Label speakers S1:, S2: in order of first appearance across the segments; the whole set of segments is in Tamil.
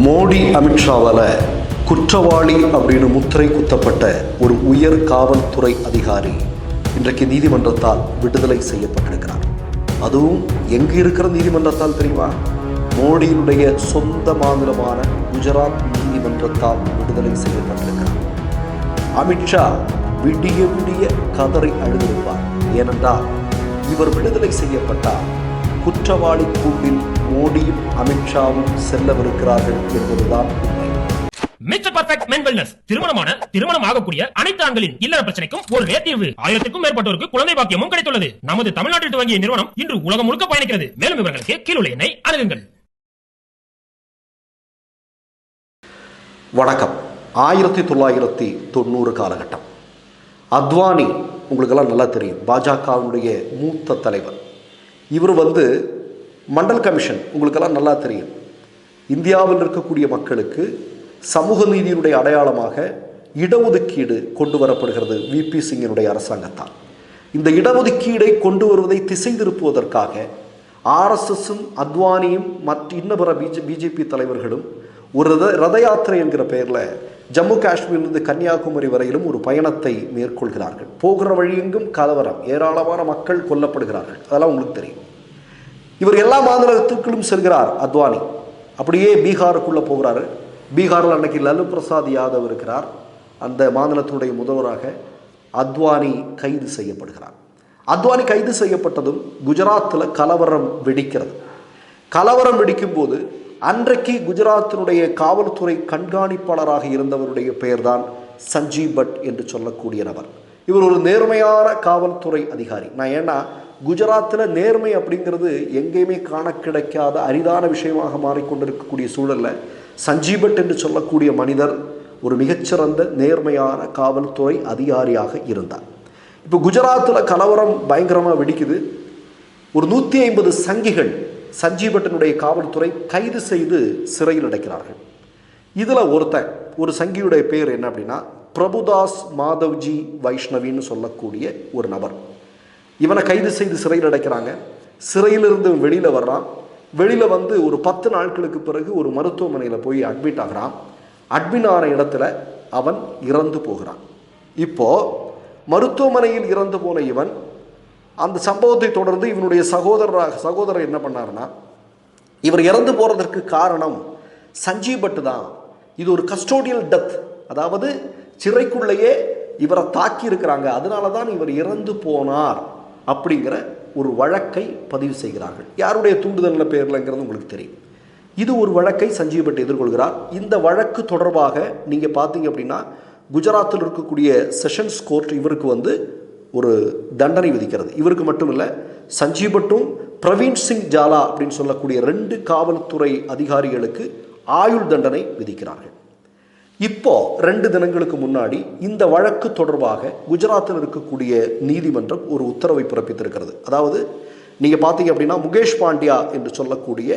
S1: மோடி அமித்ஷாவால் குற்றவாளி அப்படின்னு முத்திரை குத்தப்பட்ட ஒரு உயர் காவல்துறை அதிகாரி இன்றைக்கு நீதிமன்றத்தால் விடுதலை செய்யப்பட்டிருக்கிறார். அதுவும் எங்கு இருக்கிற நீதிமன்றத்தால் தெரியுமா? மோடியினுடைய சொந்த மாநிலமான குஜராத் நீதிமன்றத்தால் விடுதலை செய்யப்பட்டிருக்கிறார். அமித்ஷா விடிய விடிய கதறி அழுதிருப்பார் ஏனென்றால் இவர் விடுதலை செய்யப்பட்டார். குற்றவாளி கூண்டில் மோடியும் அமித்ஷாவும் செல்லவிருக்கிறார்கள் என்பதுதான்
S2: மிஸ்டர் பர்ஃபெக்ட் மென் வெல்னஸ் திருமணமான திருமணம் ஆகக்கூடிய அனைத்து ஆண்களின் இல்லற பிரச்சனைக்கும் ஒரே தீர்வு. ஆயிரத்திற்கும் மேற்பட்டோருக்கு குழந்தை பாக்கியமும் கிடைத்துள்ளது. நமது தமிழ்நாட்டில் துவங்கிய நிறுவனம் இன்று உலகம் முழுக்க பயணிக்கிறது. மேலும் விவரங்களுக்கு கீழுள்ள எண்ணை அணுகுங்கள்.
S1: வணக்கம். ஆயிரத்தி தொள்ளாயிரத்தி தொண்ணூறு காலகட்டம். அத்வானி உங்களுக்கெல்லாம் நல்லா தெரியும். பாஜகவுடைய மூத்த தலைவர். இவர் வந்து மண்டல் கமிஷன். உங்களுக்கெல்லாம் நல்லா தெரியும். இந்தியாவில் இருக்கக்கூடிய மக்களுக்கு சமூக நீதியினுடைய அடையாளமாக இடஒதுக்கீடு கொண்டு வரப்படுகிறது விபி சிங்கினுடைய அரசாங்கத்தால். இந்த இடஒதுக்கீடை கொண்டு வருவதை திசை திருப்புவதற்காக ஆர்எஸ்எஸும் அத்வானியும் மற்ற இன்ன பிற பிஜே பிஜேபி தலைவர்களும் ஒரு ரத ரத யாத்திரை என்கிற பெயரில் ஜம்மு காஷ்மீரிலிருந்து கன்னியாகுமரி வரையிலும் ஒரு பயணத்தை மேற்கொள்கிறார்கள். போகிற வழியெங்கும் கலவரம். ஏராளமான மக்கள் கொல்லப்படுகிறார்கள். அதெல்லாம் உங்களுக்கு தெரியும். இவர் எல்லா மாநிலத்துக்களும் செல்கிறார் அத்வானி. அப்படியே பீகாருக்குள்ளே போகிறாரு. பீகாரில் அன்னைக்கு லல்லு பிரசாத் யாதவ் இருக்கிறார். அந்த மாநிலத்தினுடைய முதல்வராக அத்வானி கைது செய்யப்படுகிறார். அத்வானி கைது செய்யப்பட்டதும் குஜராத்தில் கலவரம் வெடிக்கிறது. கலவரம் வெடிக்கும்போது அன்றைக்கு குஜராத்தினுடைய காவல்துறை கண்காணிப்பாளராக இருந்தவருடைய பெயர்தான் சஞ்சீவ் பட் என்று சொல்லக்கூடிய நபர். இவர் ஒரு நேர்மையான காவல்துறை அதிகாரி. நான் ஏன்னா குஜராத்தில் நேர்மை அப்படிங்கிறது எங்கேயுமே காண கிடைக்காத அரிதான விஷயமாக மாறிக்கொண்டிருக்கக்கூடிய சூழலில் சஞ்சீபட் என்று சொல்லக்கூடிய மனிதர் ஒரு மிகச்சிறந்த நேர்மையான காவல்துறை அதிகாரியாக இருந்தார். இப்போ குஜராத்தில் கலவரம் பயங்கரமாக வெடிக்குது. ஒரு நூற்றி ஐம்பது சங்கிகள் சஞ்சீபட்டனுடைய காவல்துறை கைது செய்து சிறையில் அடைக்கிறார்கள். இதில் ஒருத்தன் ஒரு சங்கியுடைய பேர் என்ன அப்படின்னா பிரபுதாஸ் மாதவ்ஜி வைஷ்ணவின்னு சொல்லக்கூடிய ஒரு நபர். இவனை கைது செய்து சிறையில் அடைக்கிறாங்க. சிறையிலிருந்து வெளியில் வர்றான். வெளியில் வந்து ஒரு பத்து நாட்களுக்கு பிறகு ஒரு மருத்துவமனையில் போய் அட்மிட் ஆகிறான். அட்மிட் ஆன இடத்துல அவன் இறந்து போகிறான். இப்போது மருத்துவமனையில் இறந்து போன இவன் அந்த சம்பவத்தை தொடர்ந்து இவனுடைய சகோதரராக சகோதரர் என்ன பண்ணாருன்னா இவர் இறந்து போகிறதற்கு காரணம் சஞ்சீவ் பட்டு தான். இது ஒரு கஸ்டோடியல் டெத் அதாவது சிறைக்குள்ளேயே இவரை தாக்கி இருக்கிறாங்க அதனால தான் இவர் இறந்து போனார். அப்படிங்கிற ஒரு வழக்கை பதிவு செய்கிறார்கள். யாருடைய தூண்டுதலில் பெயர்லங்கிறது உங்களுக்கு தெரியும். இது ஒரு வழக்கை சஞ்சீவ் பட் எதிர்கொள்கிறார். இந்த வழக்கு தொடர்பாக நீங்கள் பார்த்தீங்க அப்படின்னா குஜராத்தில் இருக்கக்கூடிய செஷன்ஸ் கோர்ட் இவருக்கு வந்து ஒரு தண்டனை விதிக்கிறது. இவருக்கு மட்டும் இல்லை சஞ்சீவ் பட்டும் பிரவீன் சிங் ஜாலா அப்படின்னு சொல்லக்கூடிய ரெண்டு காவல்துறை அதிகாரிகளுக்கு ஆயுள் தண்டனை விதிக்கிறார்கள். இப்போ ரெண்டு தினங்களுக்கு முன்னாடி இந்த வழக்கு தொடர்பாக குஜராத்தில் இருக்கக்கூடிய நீதிமன்றம் ஒரு உத்தரவை பிறப்பித்திருக்கிறது. அதாவது நீங்கள் பார்த்தீங்க அப்படின்னா முகேஷ் பாண்டியா என்று சொல்லக்கூடிய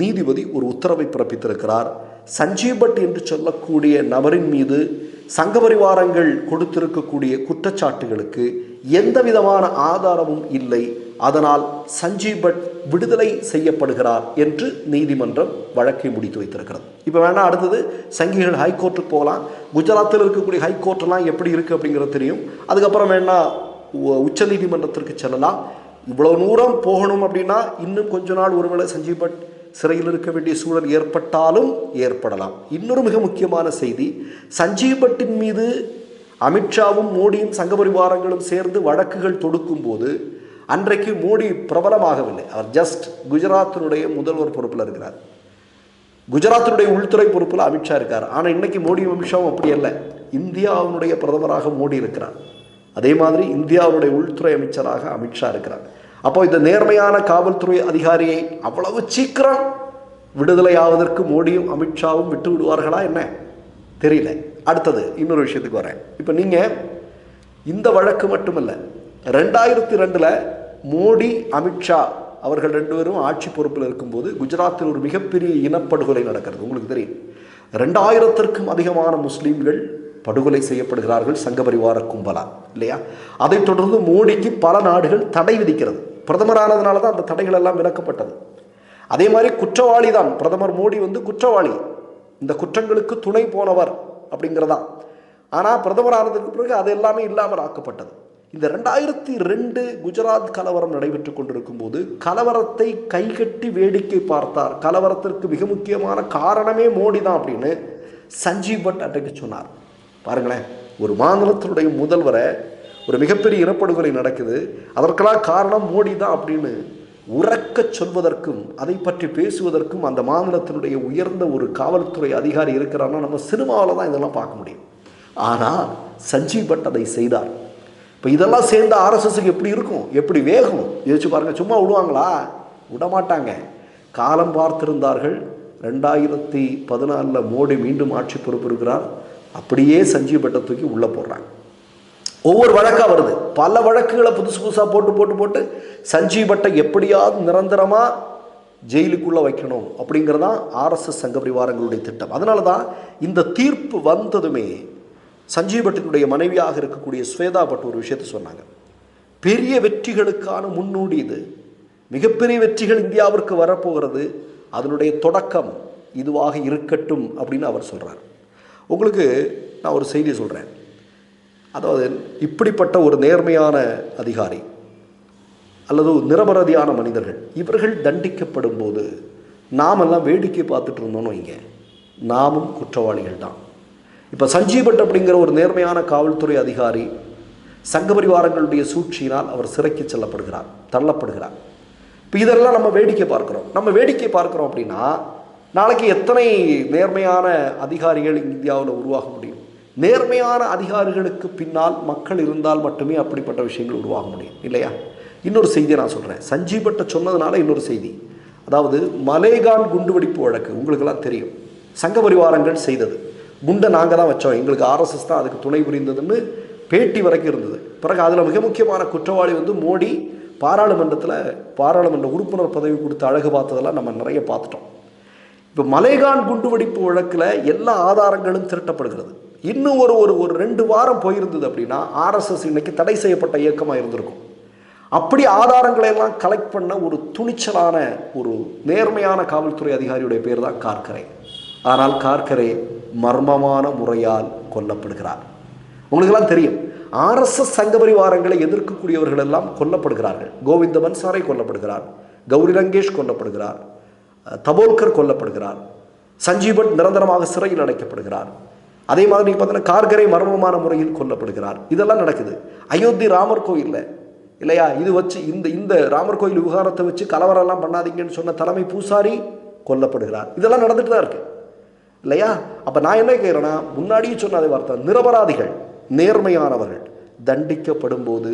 S1: நீதிபதி ஒரு உத்தரவை பிறப்பித்திருக்கிறார். சஞ்சீவ் பட் என்று சொல்லக்கூடிய நபரின் மீது சங்க பரிவாரங்கள் கொடுத்திருக்கக்கூடிய குற்றச்சாட்டுகளுக்கு எந்த விதமான ஆதாரமும் இல்லை. அதனால் சஞ்சீவ் பட் விடுதலை செய்யப்படுகிறார் என்று நீதிமன்றம் வழக்கை முடித்து வைத்திருக்கிறது. இப்போ வேணா அடுத்தது சங்கிகள் ஹைகோர்ட்டுக்கு போகலாம். குஜராத்தில் இருக்கக்கூடிய ஹைகோர்ட்லாம் எப்படி இருக்குது அப்படிங்கிறது தெரியும். அதுக்கப்புறம் வேணா உ- உச்சநீதிமன்றத்திற்கு செல்லலாம். இவ்வளோ தூரம் போகணும் அப்படின்னா இன்னும் கொஞ்ச நாள் ஒருவேளை சஞ்சீவ் பட் சிறையில் இருக்க வேண்டிய சூழல் ஏற்பட்டாலும் ஏற்படலாம். இன்னொரு மிக முக்கியமான செய்தி சஞ்சீவ் பட்டின் மீது அமித்ஷாவும் மோடியும் சங்க பரிவாரங்களும் சேர்ந்து வழக்குகள் தொடுக்கும் போது அன்றைக்கு மோடி பிரபலமாகவில்லை. அவர் ஜஸ்ட் குஜராத்தினுடைய முதல்வர் பொறுப்பில் இருக்கிறார். குஜராத்தினுடைய உள்துறை பொறுப்பில் அமித்ஷா இருக்கார். ஆனால் இன்னைக்கு மோடி அமித்ஷாவும் அப்படி அல்ல. இந்தியாவினுடைய பிரதமராக மோடி இருக்கிறார். அதே மாதிரி இந்தியாவுடைய உள்துறை அமைச்சராக அமித்ஷா இருக்கிறார். அப்போ இந்த நேர்மையான காவல்துறை அதிகாரியை அவ்வளவு சீக்கிரம் விடுதலை ஆவதற்கு மோடியும் அமித்ஷாவும் விட்டு விடுவார்களா என்ன? தெரியல. அடுத்தது இன்னொரு விஷயத்துக்கு வரேன். இப்போ நீங்கள் இந்த வழக்கு மட்டுமல்ல ரெண்டாயிரத்தி ரெண்டில் மோடி அமித்ஷா அவர்கள் ரெண்டு பேரும் ஆட்சி பொறுப்பில் இருக்கும்போது குஜராத்தில் ஒரு மிகப்பெரிய இனப்படுகொலை நடக்கிறது. உங்களுக்கு தெரியும். ரெண்டாயிரத்திற்கும் அதிகமான முஸ்லீம்கள் படுகொலை செய்யப்படுகிறார்கள் சங்கபரிவார கும்பலா இல்லையா? அதைத் தொடர்ந்து மோடிக்கு பல நாடுகள் தடை விதிக்கிறது. பிரதமரானதுனால தான் அந்த தடைகள் எல்லாம் விலக்கப்பட்டது. அதே மாதிரி குற்றவாளி தான். பிரதமர் மோடி வந்து குற்றவாளி. இந்த குற்றங்களுக்கு துணை போனவர் அப்படிங்கிறதான். ஆனால் பிரதமர் ஆனதுக்கு பிறகு அது எல்லாமே இல்லாமல் ஆக்கப்பட்டது இந்த ரெண்டாயிரத்தி ரெண்டு குஜராத் கலவரம் நடைபெற்று கொண்டிருக்கும் போது கலவரத்தை கைகட்டி வேடிக்கை பார்த்தார். கலவரத்திற்கு மிக முக்கியமான காரணமே மோடி தான் அப்படின்னு சஞ்சீவ் பட் அட்டைக்கு சொன்னார். பாருங்களேன் ஒரு மாநிலத்தினுடைய முதல்வரை ஒரு மிகப்பெரிய இனப்படுகொலை நடக்குது. அதற்கெல்லாம் காரணம் மோடி தான் அப்படின்னு உறக்கச் சொல்வதற்கும் அதை பற்றி பேசுவதற்கும் அந்த மாநிலத்தினுடைய உயர்ந்த ஒரு காவல்துறை அதிகாரி இருக்கிறான்னா நம்ம சினிமாவில் தான் இதெல்லாம் பார்க்க முடியும். ஆனால் சஞ்சீவ் பட் அதை செய்தார். இப்போ இதெல்லாம் சேர்ந்து ஆர்எஸ்எஸ்க்கு எப்படி இருக்கும்? எப்படி வேகும்? யோசிச்சு பாருங்கள் சும்மா விடுவாங்களா? விடமாட்டாங்க. காலம் பார்த்திருந்தார்கள். ரெண்டாயிரத்தி பதினாலில் மோடி மீண்டும் ஆட்சி பொறுப்பிருக்கிறார். அப்படியே சஞ்சீவ் பட்டை தூக்கி உள்ளே போடுறாங்க. ஒவ்வொரு வழக்காக வருது. பல வழக்குகளை புதுசு புதுசாக போட்டு போட்டு போட்டு சஞ்சீவ் பட்டை எப்படியாவது நிரந்தரமாக ஜெயிலுக்குள்ளே வைக்கணும் அப்படிங்கிறதான் ஆர்எஸ்எஸ் சங்க பரிவாரங்களுடைய திட்டம். அதனால தான் இந்த தீர்ப்பு வந்ததுமே சஞ்சீவ் பட்டினுடைய மனைவியாக இருக்கக்கூடிய ஸ்வேதா பட் ஒரு விஷயத்த சொன்னாங்க. பெரிய வெற்றிகளுக்கான முன்னோடி இது. மிகப்பெரிய வெற்றிகள் இந்தியாவிற்கு வரப்போகிறது. அதனுடைய தொடக்கம் இதுவாக இருக்கட்டும் அப்படின்னு அவர் சொல்கிறார் உங்களுக்கு நான் ஒரு செய்தி சொல்கிறேன் அதாவது இப்படிப்பட்ட ஒரு நேர்மையான அதிகாரி அல்லது நிரபராதியான மனிதர்கள் இவர்கள் தண்டிக்கப்படும் போது நாமெல்லாம் வேடிக்கை பார்த்துட்டு இருந்தோம்னு வைங்க. நாமும் குற்றவாளிகள் தான். இப்போ சஞ்சீவ் அப்படிங்கிற ஒரு நேர்மையான காவல்துறை அதிகாரி சங்க பரிவாரங்களுடைய சூழ்ச்சியினால் அவர் சிறைக்கு செல்லப்படுகிறார் தள்ளப்படுகிறார். இப்போ இதெல்லாம் நம்ம வேடிக்கை பார்க்குறோம். நம்ம வேடிக்கை பார்க்குறோம் அப்படின்னா நாளைக்கு எத்தனை நேர்மையான அதிகாரிகள் இந்தியாவில் உருவாக முடியும்? நேர்மையான அதிகாரிகளுக்கு பின்னால் மக்கள் இருந்தால் மட்டுமே அப்படிப்பட்ட விஷயங்கள் உருவாக முடியும் இல்லையா? இன்னொரு செய்தியை நான் சொல்கிறேன் சஞ்சீவ் சொன்னதுனால இன்னொரு செய்தி. அதாவது மலேகான் குண்டுவெடிப்பு வழக்கு உங்களுக்கெல்லாம் தெரியும். சங்க பரிவாரங்கள் செய்தது. குண்டை நாங்கள் தான் வச்சோம். எங்களுக்கு ஆர்எஸ்எஸ் தான் அதுக்கு துணை புரிந்ததுன்னு பேட்டி வரைக்கும் இருந்தது. பிறகு அதில் மிக முக்கியமான குற்றவாளி வந்து மோடி பாராளுமன்றத்தில் பாராளுமன்ற உறுப்பினர் பதவி கொடுத்து அழகு பார்த்ததெல்லாம் நம்ம நிறைய பார்த்துட்டோம். இப்போ மலைகான் குண்டுவெடிப்பு வழக்கில் எல்லா ஆதாரங்களும் திரட்டப்படுகிறது. இன்னும் ஒரு ஒரு ஒரு ரெண்டு வாரம் போயிருந்தது அப்படின்னா ஆர்எஸ்எஸ் இன்னைக்கு தடை செய்யப்பட்ட இயக்கமாக இருந்திருக்கும். அப்படி ஆதாரங்களை எல்லாம் கலெக்ட் பண்ண ஒரு துணிச்சலான ஒரு நேர்மையான காவல்துறை அதிகாரியுடைய பேர் தான் கார்கரை ஆனால் கார்கரே மர்மமான முறையால் கொல்லப்படுகிறார். உங்களுக்கெல்லாம் தெரியும் ஆர்எஸ்எஸ் சங்க பரிவாரங்களை எதிர்க்கக்கூடியவர்கள் எல்லாம் கொல்லப்படுகிறார்கள். கோவிந்த பன்சாரை கொல்லப்படுகிறார் கௌரி லங்கேஷ் கொல்லப்படுகிறார் தபோல்கர் கொல்லப்படுகிறார் சஞ்சீவன் நிரந்தரமாக சிறையில் அடைக்கப்படுகிறார். அதே மாதிரி நீங்கள் பார்த்தீங்கன்னா கார்கரை மர்மமான முறையில் கொல்லப்படுகிறார். இதெல்லாம் நடக்குது. அயோத்தி ராமர் கோயிலில் இல்லையா? இது வச்சு இந்த இந்த ராமர் கோயில் விவகாரத்தை வச்சு கலவரம்லாம் பண்ணாதீங்கன்னு சொன்ன தலைமை பூசாரி கொல்லப்படுகிறார். இதெல்லாம் நடந்துட்டு தான் இருக்குது இல்லையா? அப்போ நான் என்ன கேட்குறேன்னா முன்னாடியே சொன்ன அதே வார்த்தை நிரபராதிகள் நேர்மையானவர்கள். தண்டிக்கப்படும் போது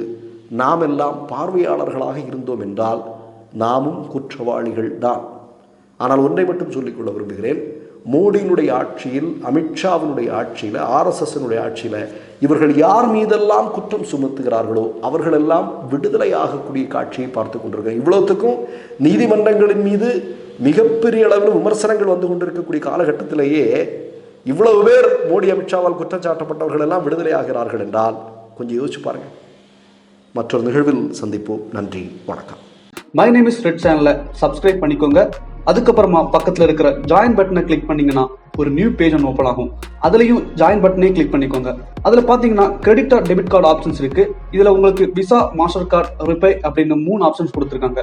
S1: நாம் எல்லாம் பார்வையாளர்களாக இருந்தோம் என்றால் நாமும் குற்றவாளிகள் தான். ஆனால் ஒன்றை மட்டும் சொல்லிக்கொள்ள விரும்புகிறேன். மோடியினுடைய ஆட்சியில் அமித்ஷாவினுடைய ஆட்சியில் ஆர்எஸ்எஸ்னுடைய ஆட்சியில் இவர்கள் யார் மீதெல்லாம் குற்றம் சுமத்துகிறார்களோ அவர்களெல்லாம் விடுதலை ஆகக்கூடிய காட்சியை பார்த்து கொண்டிருக்கிறோம் இவ்வளோத்துக்கும் நீதிமன்றங்களின் மீது மிகப்பெரிய அளவில் விமர்சனங்கள் வந்து கொண்டிருக்கக்கூடிய காலகட்டத்திலேயே இவ்வளவு பேர் மோடி அமித்ஷாவால் குற்றச்சாட்டப்பட்டவர்கள் எல்லாம் விடுதலை ஆகிறார்கள் என்றால் கொஞ்சம் யோசிச்சு பாருங்கள் மற்றொரு நிகழ்வில் சந்திப்போம். நன்றி வணக்கம்.
S3: மை நேம் இஸ் ரெட் சேனலை சப்ஸ்கிரைப் பண்ணிக்கோங்க. அதுக்கப்புறமா பக்கத்தில் இருக்கிற ஜாயின் பட்டனை கிளிக் பண்ணீங்கன்னா ஒரு நியூ பேஜ் ஒன்று ஓப்பன் ஆகும். அதுலயும் ஜாயின் பட்டனே கிளிக் பண்ணிக்கோங்க. அதுல பாத்தீங்கன்னா credit card debit card options இருக்கு. இதுல உங்களுக்கு விசா மாஸ்டர் கார்டு ரிப்பே அப்படின்னு மூணு ஆப்ஷன்ஸ் கொடுத்துருக்காங்க.